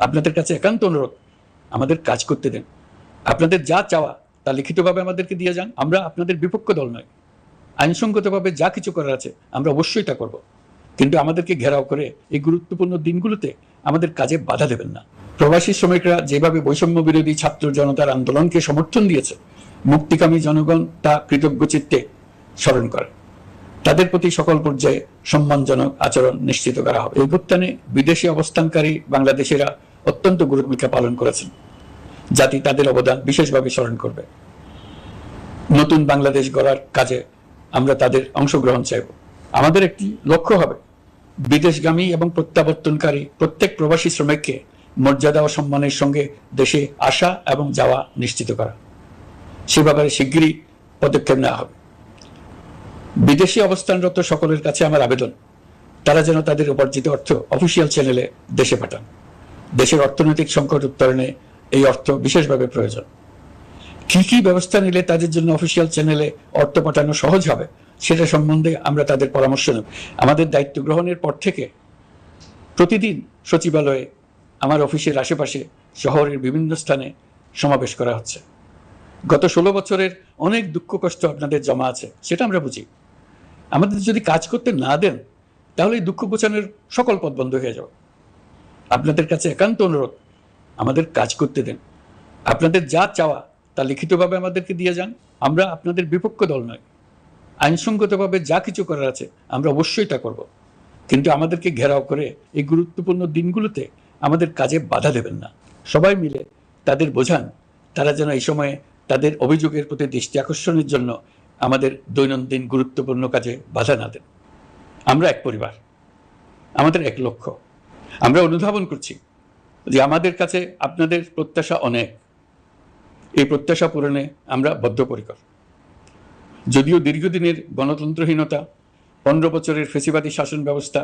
আপনাদের কাছে একান্ত অনুরোধ, আমাদের কাজ করতে দেন। আপনাদের যা চাওয়া, তা লিখিতভাবে আমাদেরকে দিয়ে যান। আমরা আপনাদের বিপক্ষ দল নয়। আইনসঙ্গতভাবে যা কিছু করার আছে, আমরা অবশ্যই তা করব। কিন্তু আমাদেরকে ঘেরাও করে এই গুরুত্বপূর্ণ দিনগুলোতে আমাদের কাজে বাধা দেবেন না। প্রবাসী শ্রমিকরা যেভাবে বৈষম্য বিরোধী ছাত্র জনতার আন্দোলনকে সমর্থন দিয়েছে, মুক্তিকামী জনগণ তা কৃতজ্ঞ চিত্তে স্মরণ করে। তাদের প্রতি সকল পর্যায়ে সম্মানজনক আচরণ নিশ্চিত করা হবে। এই অভ্যুত্থানে বিদেশি অবস্থানকারী বাংলাদেশিরা অত্যন্ত গুরুত্ব ভূমিকা পালন করেছেন। জাতি তাদের অবদান বিশেষভাবে স্মরণ করবে। নতুন বাংলাদেশ গড়ার কাজে আমরা তাদের অংশগ্রহণ চাইব। আমাদের একটি লক্ষ্য হবে, বিদেশগামী এবং প্রত্যাবর্তনকারী প্রত্যেক প্রবাসী শ্রমিককে মর্যাদা ও সম্মানের সঙ্গে দেশে আসা এবং যাওয়া নিশ্চিত করা। সে ব্যাপারে শিগগিরই পদক্ষেপ নেওয়া হবে। বিদেশি অবস্থানরত সকলের কাছে আমার আবেদন, তারা যেন তাদের উপার্জিত অর্থ অফিসিয়াল চ্যানেলে দেশে পাঠান। দেশের অর্থনৈতিক সংকট উত্তরণে এই অর্থ বিশেষভাবে প্রয়োজন। কি কি ব্যবস্থা নিলে তাদের জন্য অফিসিয়াল চ্যানেলে অর্থ পাঠানো সহজ হবে, সেটা সম্বন্ধে আমরা তাদের পরামর্শ নেব। আমাদের দায়িত্ব গ্রহণের পর থেকে প্রতিদিন সচিবালয়ে আমার অফিসের আশেপাশে শহরের বিভিন্ন স্থানে সমাবেশ করা হচ্ছে। গত ষোলো বছরের অনেক দুঃখ কষ্ট আপনাদের জমা আছে, সেটা আমরা বুঝি। আমাদের যদি কাজ করতে না দেন, তাহলে এই দুঃখ গোছানোর সকল পথ বন্ধ হয়ে যাবে। আপনাদের কাছে একান্ত অনুরোধ, আমাদের কাজ করতে দেন। আপনাদের যা চাওয়া, তা লিখিতভাবে আমাদেরকে দিয়ে যান। আমরা আপনাদের বিপক্ষ দল নয়। আইনসঙ্গতভাবে যা কিছু করার আছে, আমরা অবশ্যই তা করব। কিন্তু আমাদেরকে ঘেরাও করে এই গুরুত্বপূর্ণ দিনগুলোতে আমাদের কাজে বাধা দেবেন না। সবাই মিলে তাদের বোঝান, তারা যেন এই সময়ে তাদের অভিযোগের প্রতি দৃষ্টি আকর্ষণের জন্য আমাদের দৈনন্দিন গুরুত্বপূর্ণ কাজে বাধা না দেন। আমরা এক পরিবার, আমাদের এক লক্ষ্য আমরা অনুধাবন করছি যে আমাদের কাছে আপনাদের প্রত্যাশা অনেক। এই প্রত্যাশা পূরণে আমরা বদ্ধপরিকর। যদিও দীর্ঘদিনের গণতন্ত্রহীনতা, পনেরো বছরের ফেসিবাদী শাসন ব্যবস্থা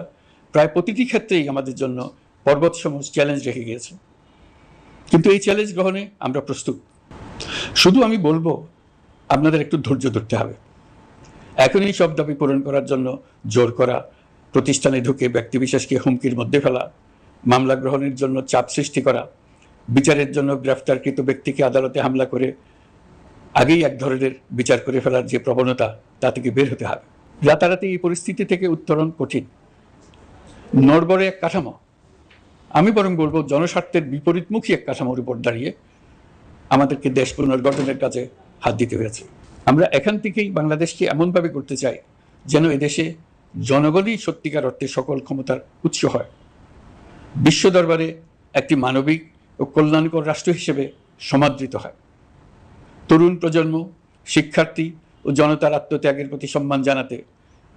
প্রায় প্রতিটি ক্ষেত্রেই আমাদের জন্য পর্বতসম চ্যালেঞ্জ রেখে গিয়েছে। কিন্তু এই চ্যালেঞ্জ গ্রহণে আমরা প্রস্তুত। শুধু আমি বলব, আপনাদের একটু ধৈর্য ধরতে হবে। এখনই সব দাবি পূরণ করার জন্য জোর করা, প্রতিষ্ঠানে ঢুকে ব্যক্তিবিশেষকে হুমকির মধ্যে ফেলা মামলা গ্রহণের জন্য চাপ সৃষ্টি করা, বিচারের জন্য গ্রেফতারকৃত ব্যক্তিকে আদালতে হামলা করে আগেই এক ধরনের বিচার করে ফেলার যে প্রবণতা, তা থেকে বের হতে হবে। রাতারাতি এই পরিস্থিতি থেকে উত্তরণ কঠিন। নড়বড়ে এক কাঠামো। আমি বরং বলব, জনস্বার্থের বিপরীতমুখী এক কাঠামোর উপর দাঁড়িয়ে আমাদেরকে দেশ পুনর্গঠনের কাজে হাত দিতে হয়েছে। আমরা এখান থেকেই বাংলাদেশকে এমনভাবে করতে চাই, যেন এদেশে জনগণই সত্যিকার অর্থে সকল ক্ষমতার উৎস হয়। বিশ্ব দরবারে একটি মানবিক ও কল্যাণকর রাষ্ট্র হিসেবে সমাদৃত হয়। তরুণ প্রজন্ম, শিক্ষার্থী ও জনতার আত্মত্যাগের প্রতি সম্মান জানাতে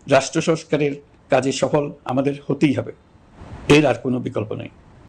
রাষ্ট্র সংস্কারের কাজে সফল আমাদের হতেই হবে। এর আর কোনো বিকল্প নেই।